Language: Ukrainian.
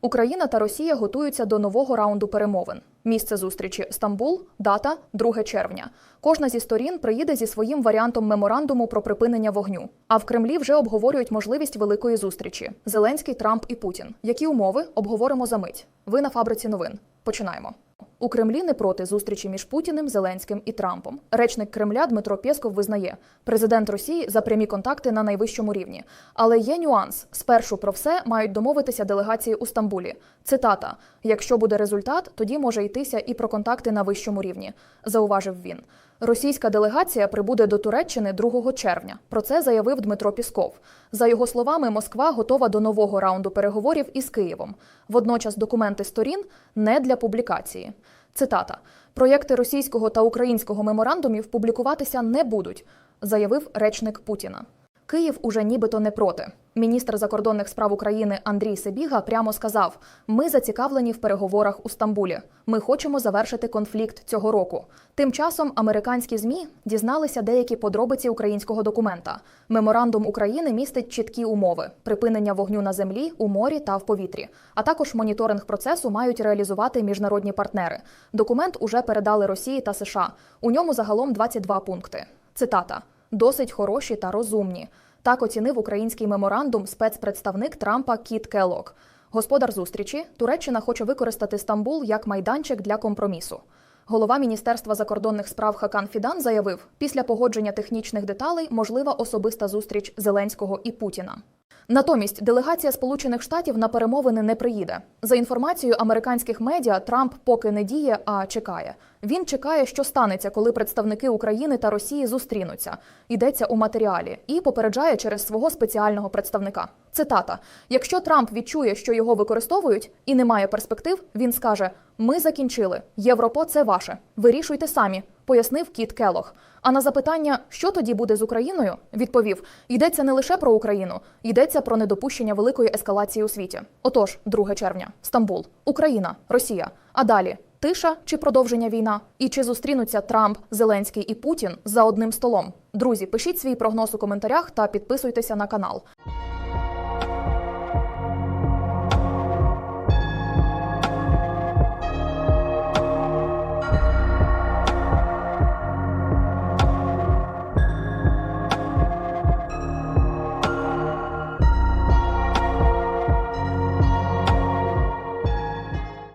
Україна та Росія готуються до нового раунду перемовин. Місце зустрічі Стамбул, дата 2 червня. Кожна зі сторін приїде зі своїм варіантом меморандуму про припинення вогню. А в Кремлі вже обговорюють можливість великої зустрічі: Зеленський, Трамп і Путін. Які умови обговоримо за мить. Ви на фабриці новин. Починаємо. У Кремлі не проти зустрічі між Путіним, Зеленським і Трампом. Речник Кремля Дмитро Пєсков визнає, президент Росії за прямі контакти на найвищому рівні. Але є нюанс: спершу про все мають домовитися делегації у Стамбулі. Цитата: якщо буде результат, тоді може йтися і про контакти на вищому рівні, зауважив він. Російська делегація прибуде до Туреччини 2 червня. Про це заявив Дмитро Пісков. За його словами, Москва готова до нового раунду переговорів із Києвом. Водночас документи сторін не для публікації. Цитата: проєкти російського та українського меморандумів публікуватися не будуть, заявив речник Путіна. Київ уже нібито не проти. Міністр закордонних справ України Андрій Себіга прямо сказав: ми зацікавлені в переговорах у Стамбулі. Ми хочемо завершити конфлікт цього року. Тим часом американські змі дізналися деякі подробиці українського документа. Меморандум України містить чіткі умови: припинення вогню на землі, у морі та в повітрі. А також моніторинг процесу мають реалізувати міжнародні партнери. Документ уже передали Росії та США. У ньому загалом 22 пункти. Цитата досить хороші та розумні. Так оцінив український меморандум спецпредставник Трампа Кіт Келок. Господар зустрічі Туреччина хоче використати Стамбул як майданчик для компромісу. Голова Міністерства закордонних справ Хакан Фідан заявив, після погодження технічних деталей можлива особиста зустріч Зеленського і Путіна. Натомість делегація Сполучених Штатів на перемовини не приїде. За інформацією американських медіа, Трамп поки не діє, а чекає. Він чекає, що станеться, коли представники України та Росії зустрінуться. Йдеться у матеріалі і попереджає через свого спеціального представника. Цитата: якщо Трамп відчує, що його використовують і немає перспектив, він скаже: Ми закінчили. Європо це ваше. Вирішуйте самі, пояснив Кіт Келох. А на запитання, що тоді буде з Україною, відповів: йдеться не лише про Україну, йдеться про недопущення великої ескалації у світі. Отож, 2 червня, Стамбул, Україна, Росія. А далі тиша чи продовження війна? І чи зустрінуться Трамп, Зеленський і Путін за одним столом? Друзі, пишіть свій прогноз у коментарях та підписуйтеся на канал.